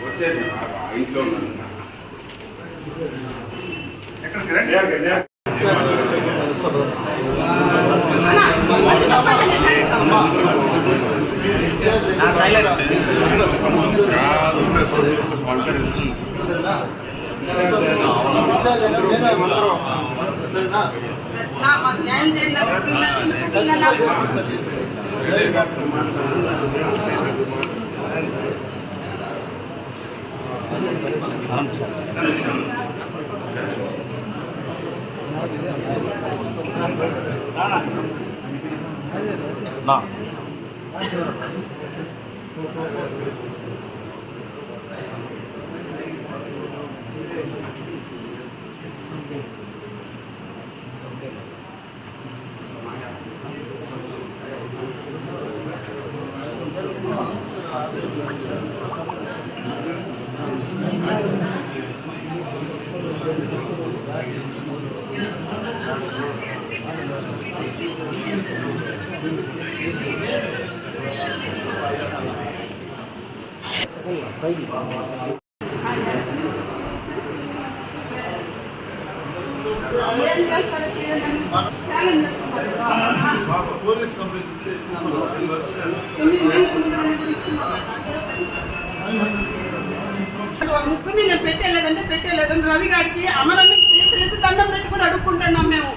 వచ్చేది ఇంట్లో ఉన్నాను నా నా మాకు న్యాయం చేయండి నాకు చిన్న చిన్న పిల్లలు నాకు అవును సార్ నా ఏం చేస్తారో చేయండి ఛాలెంజ్ చేస్తున్నారు. పోలీస్ కంప్లైంట్ నేను ముగ్గురిని నేను పెట్టేలేదంటే పెట్టేలేదని రవి గారికి అమరాన్ని చేతులు ఎత్తి దండం పెట్టి కూడా అడుక్కుంటున్నాం మేము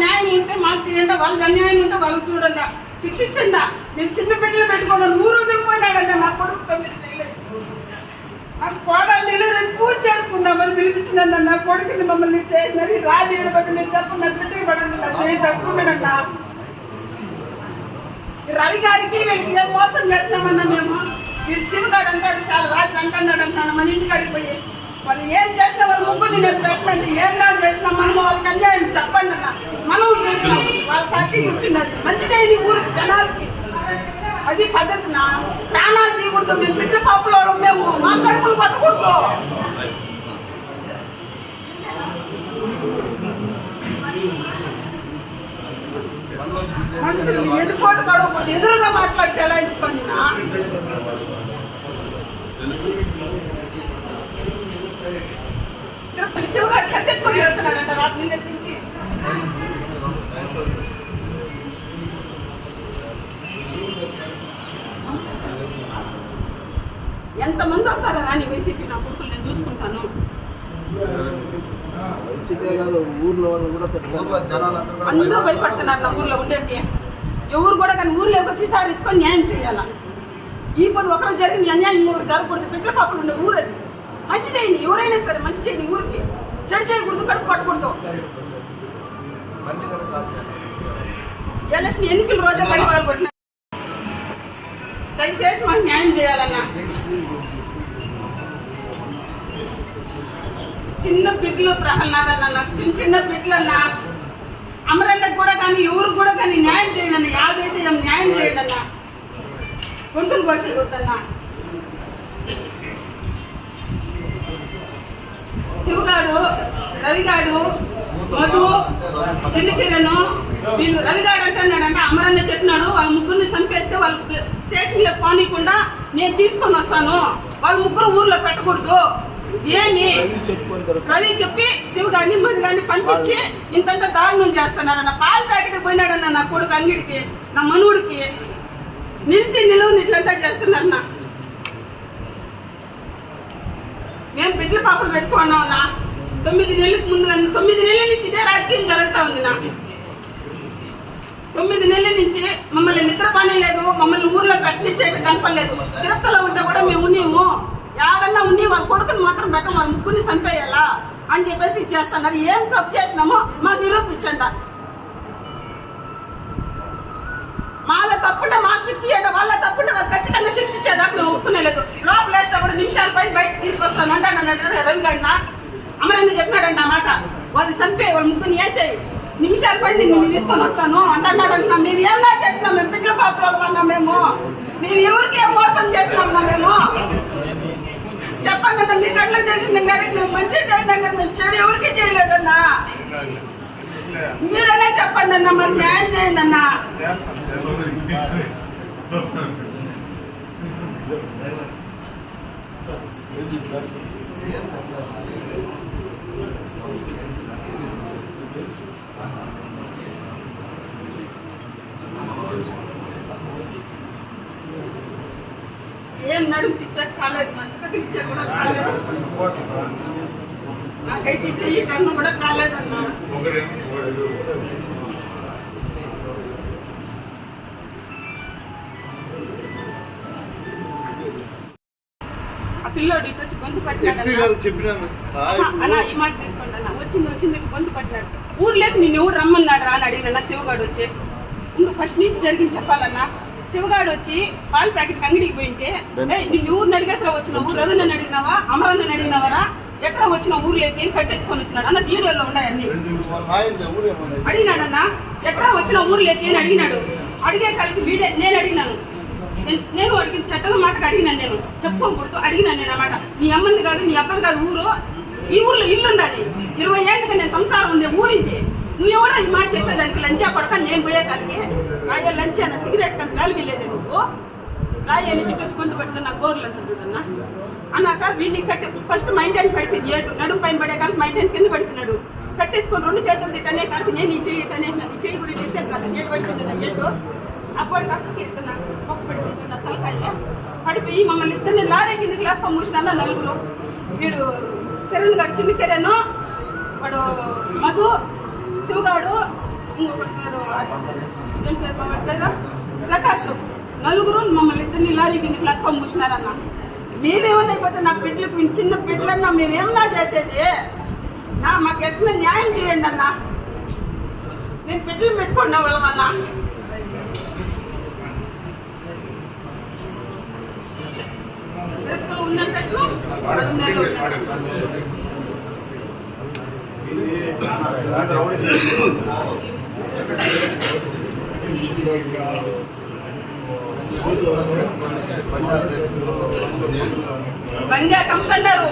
న్యాయం ఉంటే మాకు చేయండి వాళ్ళకి అన్యాయం ఉంటే వాళ్ళకి చూడండి. శిక్షించండి. మేము చిన్న బిడ్డలు పెట్టుకున్నాం ఊరు వదిలిపోయినాడండి మా కొడుకు తొమ్మిది ఆ నాకు కోడలు డెలివరీ పూజ చేసుకున్నామని పిలిపించినన్న నా కొడుకుని మమ్మల్ని చేసినది రాని బట్టి మీరు తప్పు నా బిడ్డకి పడండి నా చేయి తక్కువనన్నా రవి గారికి వీళ్ళకి ఏం మోసం చేస్తున్నామన్నా మేము? వీడు శివగాడు అంటాడు చాలా రాజు అంటున్నాడు అంటున్నాడు మన ఇంటికి అడిగిపోయి. వాళ్ళు ఏం చేస్తే వాళ్ళ ముగ్గురిని నేను పెట్టండి ఏం నా చేసినా మనం వాళ్ళకి అన్యాయం చెప్పండి అన్న. మనం వాళ్ళ కట్టి కూర్చున్నారు. మంచిగా ఈ ఊరికి జనాలకి. అది పద్ధతి నా. ప్రాణాలు తీయకూడదు మేము బిడ్డ పాపలో మేము మా కడుపులు పట్టుకుంటూ. మనుషులు ఎదుర్కోటు కడవకూడదు ఎదురుగా మాట్లాడి చెలాయించుకొని నా. తిరుపతి శివగారి కత్తెత్తుకొని వెళ్తున్నాడంట రాత్రి నిన్నటి నుంచి. ఎంతమంది వస్తారా రాని వైసీపీ నా కొడుకులు? నేను చూసుకుంటాను. వైసీపీ కాదు ఊర్లో వాళ్ళు కూడా తిట్టుకోవాలి జనాలు అందరూ భయపడుతున్నారు నా ఊర్లో ఉండేది. ఎవరు కూడా కానీ ఊర్లోకి వచ్చి సారి ఇచ్చుకొని న్యాయం చేయాలా? ఈ పని ఒకరు జరిగిన అన్యాయం ఇంకొకరు జరగకూడదు. బిడ్డల పాపలు ఉండే ఊరు అది. మంచి చేయండి ఎవరైనా సరే మంచి చేయండి ఊరికి చెడు చేయకూడదు కడుపు పట్టకూడదు. ఎలక్షన్ ఎన్నికల రోజే పడి వాళ్ళు కొట్టిన దయచేసి మాకు న్యాయం చేయాలన్నా. చిన్న బిడ్డలు ప్రహ్లాద్ నాకు చిన్న చిన్న బిడ్డలు అన్న. అమరన్నకు కూడా కానీ ఎవరు కూడా కానీ న్యాయం చేయండి అన్న. యాదైతే ఏం న్యాయం చేయండి అన్న. గొంతులు కోసి వద్దన్నా శివగాడు రవిగాడు మధు చిన్న కిరణ్ వీళ్ళు రవిగాడు అంటున్నాడంట అమరన్న చెప్పినాడు వాళ్ళ ముగ్గురిని చంపేస్తే వాళ్ళు స్టేషన్లో పోనీయకుండా నేను తీసుకొని వస్తాను. వాళ్ళ ముగ్గురు ఊర్లో పెట్టకూడదు. ఏమి? రవి చెప్పి శివగాడిని మధుగాడిని పంపించి ఇంతంత దారుణం చేస్తున్నారన్న పాల ప్యాకెట్ పోయినాడన్న నా కొడుకు అంగిడికి నా మనుడికి నిలిచి నిలువని ఇట్లంతా చేస్తున్నారన్న. మేము బిడ్డల పాపలు పెట్టుకున్నాం తొమ్మిది నెలలకు ముందు తొమ్మిది నెలల నుంచి రాజకీయం జరుగుతూ ఉంది నా తొమ్మిది నెలల నుంచి మమ్మల్ని నిద్రపానే లేదు మమ్మల్ని ఊర్లో పెట్టనిచ్చేట కనపడలేదు. తిరుపతిలో ఉంటే కూడా మేము ఉన్నాము. ఏడన్నా ఉన్ని వాళ్ళ కొడుకుని మాత్రం పెట్ట వాళ్ళ ముగ్గురిని చంపేయాలా అని చెప్పేసి ఇచ్చేస్తున్నారు ఏం తప్పు చేసినామో మాకు నిరూపించండి. వాళ్ళ తప్పుంటే మాకు శిక్ష చేయండి వాళ్ళ తప్పుంటే వాళ్ళు ఖచ్చితంగా శిక్షించేదాకా మేము ఒప్పుకునేలేదు. లోపలేస్తే కూడా నిమిషాల పై బయట తీసుకొస్తాను అంటాడు అన్నట్టు రవిగండ అమరేంద్ర చెప్పినాడంట ఆ మాట? వాళ్ళు చంపే వాళ్ళు ముగ్గురిని వేసేయి. నిమిషాలు పడి నేను తీసుకొని వస్తాను. అంటున్నాడు అంటున్నా మేము ఏమన్నా చేసినాం? మేము పిట్ల పాపలు అన్నా మేము. మేము ఎవరికి ఏం మోసం చేసినామా మేము. చెప్పండి అన్న మీ కళ్ళకి తెలిసింది కానీ మేము మంచి చేయడం కానీ మేము చెడు ఎవరికి చేయలేదన్నా మీరన్నా చెప్పండి అన్న మరి న్యాయం చేయండి అన్న. ఏం నడుము తిప్పే కాలేదు నాకు పిలిచే కూడా కాలేదు. నాకైతే చెయ్యి కన్ను కూడా కాలేదన్నా పిల్లోడు ఇటు వచ్చి గొంతు పట్టినాడు ఈ మాట తీసుకోండి అన్న. వచ్చింది వచ్చింది గొంతు పట్టినాడు. ఊర్లోకి నేను ఎవరు రమ్మన్నాడు రా అని అడిగిన శివగాడు వచ్చి. ముందు ఫస్ట్ నుంచి జరిగింది చెప్పాలన్నా. శివగాడు వచ్చి పాల ప్యాకెట్ అంగడికి పోయింటే "ఏయ్, నిన్ను ఊరిని అడిగేసరా వచ్చినావు? రవి నన్ను అడిగినావా? అమరాన్ని అడిగినావరా? ఎక్కడ వచ్చిన ఊర్లోకి? ఏం కట్టెత్తుకొని వచ్చినాడు? అన్న వీడియోలో ఉన్నాయి అన్ని. ఆయన ఊరేమన్నా అడిగినాడన్నా ఎక్కడ వచ్చిన ఊర్లోకి? అని అడిగినాడు. అడిగే కలిపి వీడే నేను అడిగినాను. నేను- అడిగిన చట్టం మాటకు అడిగినాను నేను. చెప్పుకోకూడదు అడిగినాను నేను అన్నమాట నీ అమ్మంది కాదు నీ అబ్బాయి కాదు ఊరు. ఈ ఊర్లో ఇల్లు ఉండదు. ఇరవై ఏళ్ళకి నేను సంసారం ఉండే ఊరింది నువ్వు ఎవడో ఈ మాట చెప్పేదానికి లంచా కొడక నేను పోయే కలిగి రాయ లంచ్ అన్న సిగరెట్ కంటే గాలి వెళ్ళేది నువ్వు. రాయి అని చెప్పి గొంతు పెట్టుకున్నా గోర్లు చదువుతున్నా అన్నాక వీడిని కట్టి ఫస్ట్ మైంటైన్ పెట్టింది ఏటు నడుము పైన పడే కలిపి మైంటైన్ కింద పెడుతున్నాడు. కట్టెత్తుకొని రెండు చేతులు తిట్టనే కాదు నేను ఈ చెయ్యి ఇట్టనే ఈ చెయ్యి కూడా ఎత్తే కాదు ఏటు పెట్టుకుంటున్నా ఏటు. అప్పటికప్పటికి ఎత్తున్నా పప్పు పెట్టుకుంటున్నా తలకాయ పడిపోయి మమ్మల్ని ఇద్దరిని లారీ కిందకి లేక మూసినా నలుగురు. వీడు కిరణ్ గారు చిన్ని తెరను వాడు మధు శివగాడు పేరు మా పేరు? ప్రకాష్ నలుగురు మమ్మల్ని ఇద్దరిని లారీ కిందకి లెక్క మూసినారన్న. మేమేమైపోతే నా బిడ్డలకు చిన్న బిడ్డలన్నా మేమేమన్నా చేసేది? నా మాకు ఎట్లా న్యాయం చేయండి అన్న? నేను బిడ్డలు పెట్టుకున్న వాళ్ళమన్నా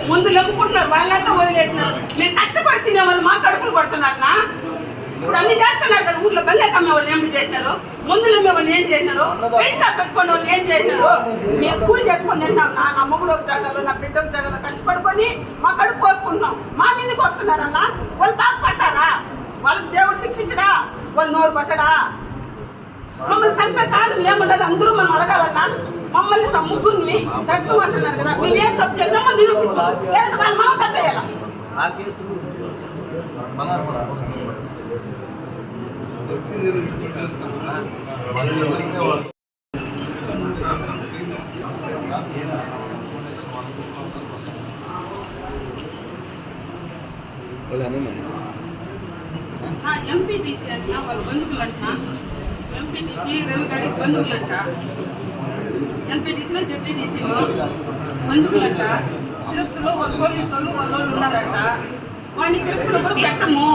ముందు లొంగుకుంటున్నారు వాళ్ళంతా వదిలేసినారు. నేను కష్టపడి తినే వాళ్ళు మా కడుపులు కొడుతున్నారు నా? ఇప్పుడు అన్ని చేస్తున్నారు కదా ఊర్లో బల్లేకమ్మ కమ్మే వాళ్ళు ఏం చేసినారు ముందులు మిమ్మల్ని వాళ్ళు ఏం చేసినారు పెయింట్ షాప్ వాళ్ళు ఏం చేసినారు మేము కూలి చేసుకొని తింటాం. నా నా మొగుడు ఒక జాగాలో నా బిడ్డ ఒక జాగాలో కష్టపడుకొని మా కడుపు కోసుకుంటున్నాం మా మీదకి వస్తున్నారన్న వాళ్ళు బాధపడతారా? వాళ్ళకి దేవుడు శిక్షించడా? వాళ్ళు నోరు కొట్టడా? మమ్మల్ని చంపే కాదు ఏముండదు అందరూ మనం అడగాలన్నా. మమ్మల్ని ముగ్గురిని కట్టు అంటున్నారు కదా మేమేం తప్పు చేద్దామో నిరూపించుకోవాలి. వాళ్ళు మనం సరిపోయాలి ఆ వచ్చి నేను ఇప్పుడు చూస్తాను వాళ్ళు ఎవరైతే వాళ్ళు ఎంపీటీసీ అంట. వాళ్ళ బంధువులంట ఎంపీటీసీ రవిగాడి బంధువులంట ఎంపీటీసీలో జెడ్పీటీసీలో తిరుపతిలో ఒక పోలీసు వాళ్ళు వాళ్ళు ఉన్నారంట. వాడిని తిరుపతిలో కూడా పెట్టము.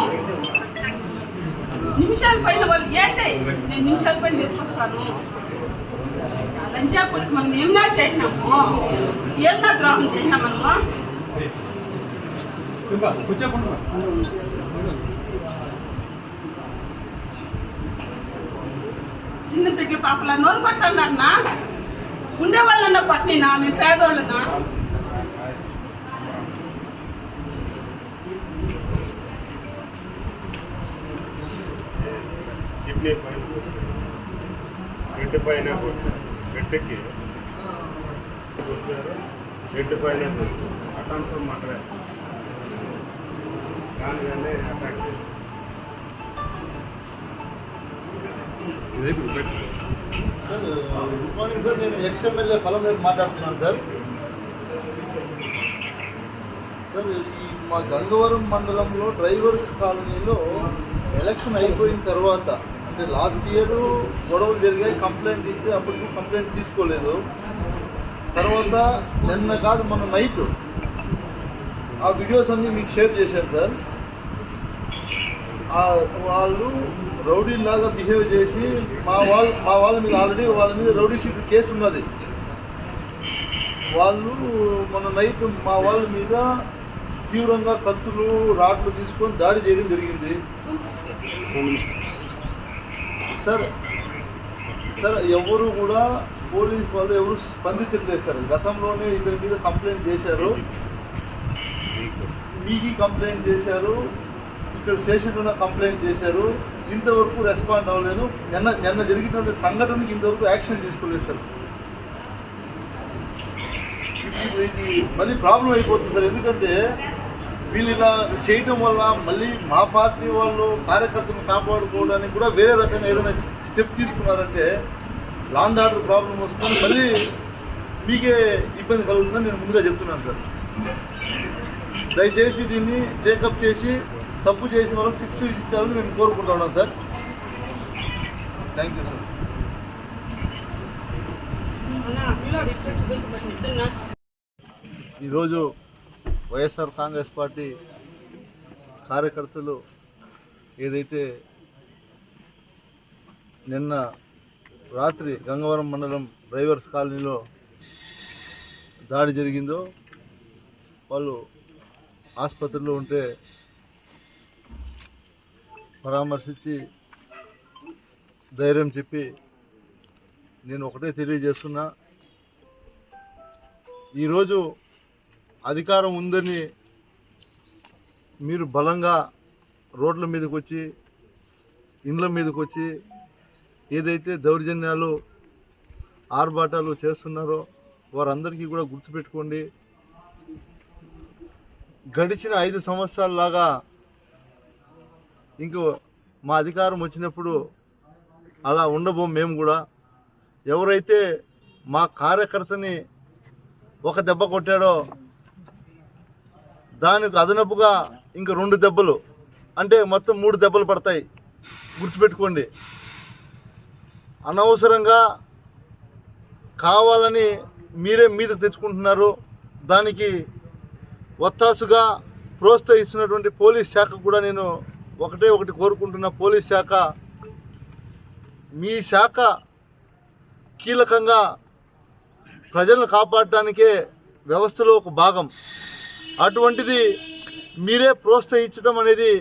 నిమిషాల పైన వాళ్ళు వేసాయి నేను నిమిషాల పైన తీసుకొస్తాను. లంచా కొడుకు మనం ఏమన్నా చేసినాము ఏమన్నా ద్రోహం చేసినా మనము చిన్న బిడ్డల పాపల నోరు కొట్టన్నారన్నా ఉండే వాళ్ళన్నా కొట్టినా? మేము పేదోళ్ళనా కిడ్నీ పైన గడ్డి పైన గడ్డికి గడ్డి పైన అటంతో మాట్లాడారు దానివల్లే attack sir good morning sir. నేను ఎక్స్ఎంఎల్ఏ పొలం మీద మాట్లాడుతున్నాను సార్. సార్ ఈ మా గంగవరం మండలంలో డ్రైవర్స్ కాలనీలో ఎలక్షన్ అయిపోయిన తర్వాత అంటే లాస్ట్ ఇయర్ గొడవలు జరిగాయి కంప్లైంట్ ఇచ్చి అప్పటికి కంప్లైంట్ తీసుకోలేదు. తర్వాత నిన్న కాదు మొన్న నైట్ ఆ వీడియోస్ అన్నీ మీకు షేర్ చేశాను సార్ వాళ్ళు రౌడీ లాగా బిహేవ్ చేసి మా వాళ్ళు మా వాళ్ళ మీద ఆల్రెడీ వాళ్ళ మీద రౌడీ షీట్ కేసు ఉన్నది. వాళ్ళు మన నైట్ మా వాళ్ళ మీద తీవ్రంగా కత్తులు రాడ్లు తీసుకొని దాడి చేయడం జరిగింది. సార్ సార్ ఎవరు కూడా పోలీస్ వాళ్ళు ఎవరు స్పందించట్లేదు సార్. గతంలోనే ఇతని మీద కంప్లైంట్ చేశారు. మీకు కంప్లైంట్ చేశారు. ఇక్కడ స్టేషన్లో కంప్లైంట్ చేశారు. ఇంతవరకు రెస్పాండ్ అవ్వలేదు. నిన్న నిన్న జరిగినటువంటి సంఘటనకి ఇంతవరకు యాక్షన్ తీసుకోలేదు సార్. ఇది మళ్ళీ ప్రాబ్లం అయిపోతుంది సార్. ఎందుకంటే వీళ్ళు ఇలా చేయటం వల్ల మళ్ళీ మా పార్టీ వాళ్ళు కార్యకర్తలను కాపాడుకోవడానికి కూడా వేరే రకంగా ఏదైనా స్టెప్ తీసుకున్నారంటే లాండ్ ఆర్డర్ ప్రాబ్లం వస్తుంది. మళ్ళీ మీకే ఇబ్బంది కలుగుతుందని నేను ముందుగా చెప్తున్నాను సార్. దయచేసి దీన్ని టేకప్ చేసి తప్పు చేసిన వాళ్ళకి శిక్ష ఇచ్చాలని నేను కోరుకుంటున్నాను సార్. థ్యాంక్ యూ సార్ ఈరోజు వైఎస్ఆర్ కాంగ్రెస్ పార్టీ కార్యకర్తలు ఏదైతే నిన్న రాత్రి గంగవరం మండలం డ్రైవర్స్ కాలనీలో దాడి జరిగిందో వాళ్ళు ఆసుపత్రిలో ఉంటే పరామర్శించి ధైర్యం చెప్పి నేను ఒకటే తెలియజేస్తున్నా. ఈరోజు అధికారం ఉందని మీరు బలంగా రోడ్ల మీదకి వచ్చి ఇండ్ల మీదకి వచ్చి ఏదైతే దౌర్జన్యాలు ఆర్భాటాలు చేస్తున్నారో వారందరికీ కూడా గుర్తుపెట్టుకోండి. గడిచిన ఐదు సంవత్సరాలలాగా ఇంకో మా అధికారం వచ్చినప్పుడు అలా ఉండబోం మేము కూడా. ఎవరైతే మా కార్యకర్తని ఒక దెబ్బ కొట్టాడో దానికి అదనపుగా ఇంక రెండు దెబ్బలు. అంటే మొత్తం మూడు దెబ్బలు పడతాయి. గుర్తుపెట్టుకోండి. అనవసరంగా కావాలని మీరే మీద తెచ్చుకుంటున్నారు. దానికి ఒత్తాసుగా ప్రోత్సహిస్తున్నటువంటి పోలీస్ శాఖ కూడా నేను ఒకటే ఒకటి కోరుకుంటున్న పోలీస్ శాఖ. మీ శాఖ కీలకంగా ప్రజలను కాపాడటానికే వ్యవస్థలో ఒక భాగం. అటువంటిది మీరే ప్రోత్సహించడం అనేది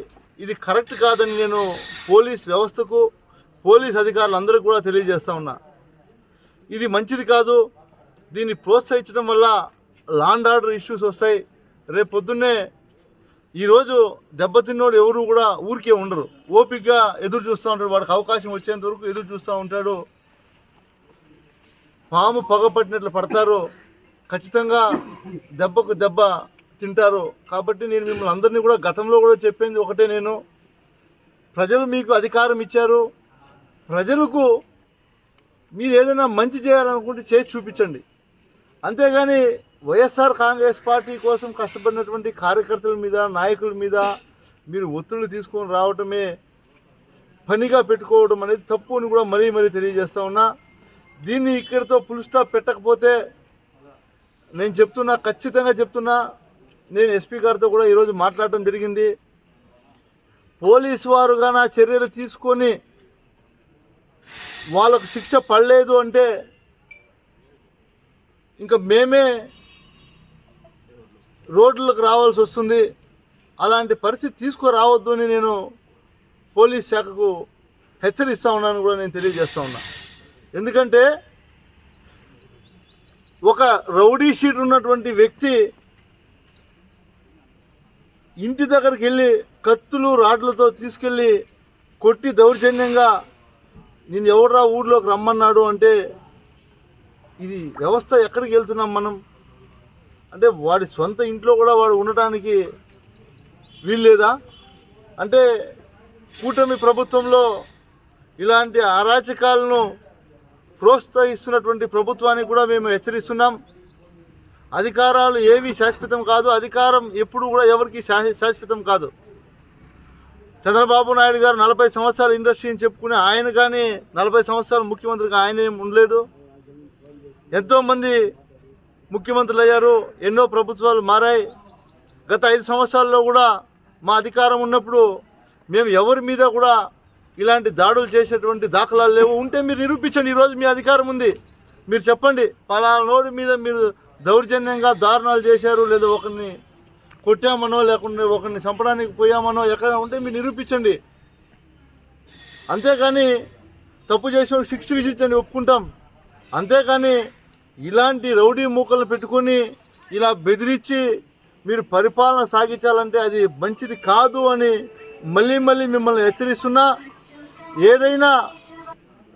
ఇది కరెక్ట్ కాదని నేను పోలీస్ వ్యవస్థకు పోలీస్ అధికారులందరూ కూడా తెలియజేస్తా ఉన్నా. ఇది మంచిది కాదు. దీన్ని ప్రోత్సహించడం వల్ల లాండ్ ఆర్డర్ ఇష్యూస్ వస్తాయి. రేపు పొద్దున్నే ఈరోజు దెబ్బతిన్నోడు ఎవరు కూడా ఊరికే ఉండరు. ఓపికగా ఎదురు చూస్తూ ఉంటాడు. వాడికి అవకాశం వచ్చేంత వరకు ఎదురు చూస్తూ ఉంటాడు. పాము పగపట్టినట్లు పడతారు. ఖచ్చితంగా దెబ్బకు దెబ్బ తింటారు. కాబట్టి నేను మిమ్మల్ని అందరినీ కూడా గతంలో కూడా చెప్పింది ఒకటే నేను. ప్రజలు మీకు అధికారం ఇచ్చారు. ప్రజలకు మీరు ఏదైనా మంచి చేయాలనుకుంటే చేసి చూపించండి. అంతేగాని వైఎస్ఆర్ కాంగ్రెస్ పార్టీ కోసం కష్టపడినటువంటి కార్యకర్తల మీద నాయకుల మీద మీరు ఒత్తిడి తీసుకొని రావటమే పనిగా పెట్టుకోవడం అనేది తప్పు అని కూడా మరీ మరీ తెలియజేస్తా ఉన్నా. దీన్ని ఇక్కడితో ఫుల్ స్టాప్ పెట్టకపోతే నేను చెప్తున్నా ఖచ్చితంగా చెప్తున్నా. నేను ఎస్పీ గారితో కూడా ఈరోజు మాట్లాడటం జరిగింది. పోలీసు వారుగా నా చర్యలు తీసుకొని వాళ్ళకు శిక్ష పడలేదు అంటే ఇంకా మేమే రోడ్లకు రావాల్సి వస్తుంది. అలాంటి పరిస్థితి తీసుకురావద్దు అని నేను పోలీస్ శాఖకు హెచ్చరిస్తూ ఉన్నాను కూడా నేను తెలియజేస్తూ ఉన్నా. ఎందుకంటే ఒక రౌడీ షీట్ ఉన్నటువంటి వ్యక్తి ఇంటి దగ్గరికి వెళ్ళి కత్తులు రాడ్లతో తీసుకెళ్ళి కొట్టి దౌర్జన్యంగా నేను ఎవడరా ఊర్లోకి రమ్మన్నాడు అంటే ఇది వ్యవస్థ ఎక్కడికి వెళ్తున్నాం మనం? అంటే వాడి సొంత ఇంట్లో కూడా వాడు ఉండటానికి వీల్లేదా? అంటే కూటమి ప్రభుత్వంలో ఇలాంటి అరాచకాలను ప్రోత్సహిస్తున్నటువంటి ప్రభుత్వానికి కూడా మేము హెచ్చరిస్తున్నాం. అధికారాలు ఏవి శాశ్వతం కాదు. అధికారం ఎప్పుడు కూడా ఎవరికి శాశ్వతం కాదు. చంద్రబాబు నాయుడు గారు నలభై సంవత్సరాలు ఇండస్ట్రీ అని చెప్పుకుని ఆయన కానీ నలభై సంవత్సరాలు ముఖ్యమంత్రిగా ఆయన ఏం ఉండలేడు. ఎంతోమంది ముఖ్యమంత్రులు అయ్యారు ఎన్నో ప్రభుత్వాలు మారాయి. గత ఐదు సంవత్సరాల్లో కూడా మా అధికారం ఉన్నప్పుడు మేము ఎవరి మీద కూడా ఇలాంటి దాడులు చేసేటువంటి దాఖలాలు లేవు. ఉంటే మీరు నిరూపించండి. ఈరోజు మీ అధికారం ఉంది. మీరు చెప్పండి. పలానా నోటి మీద మీరు దౌర్జన్యంగా దారుణాలు చేశారు లేదా ఒకరిని కొట్టామనో లేకుంటే ఒకరిని చంపడానికి పోయామనో ఎక్కడ ఉంటే మీరు నిరూపించండి. అంతేకాని తప్పు చేసిన శిక్ష విధించండి ఒప్పుకుంటాం. అంతేకాని ఇలాంటి రౌడీ మూకలు పెట్టుకొని ఇలా బెదిరించి మీరు పరిపాలన సాగించాలంటే అది మంచిది కాదు అని మళ్ళీ మళ్ళీ మిమ్మల్ని హెచ్చరిస్తున్నా. ఏదైనా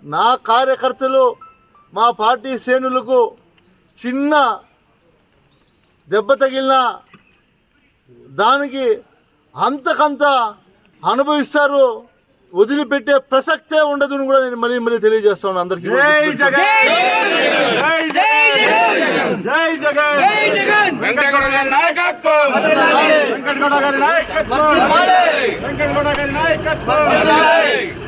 నా కార్యకర్తలు మా పార్టీ శ్రేణులకు చిన్న దెబ్బ తగిలినా దానికి అంతకంత అనుభవిస్తారు వదిలిపెట్టే ప్రసక్తే ఉండదు అని కూడా నేను మళ్ళీ మళ్ళీ తెలియజేస్తాను అందరికీ వెంకటగౌడ గారి నాయకత్వం! వెంకటగౌడ గారి నాయకత్వం! వెంకటగౌడ గారి నాయకత్వం!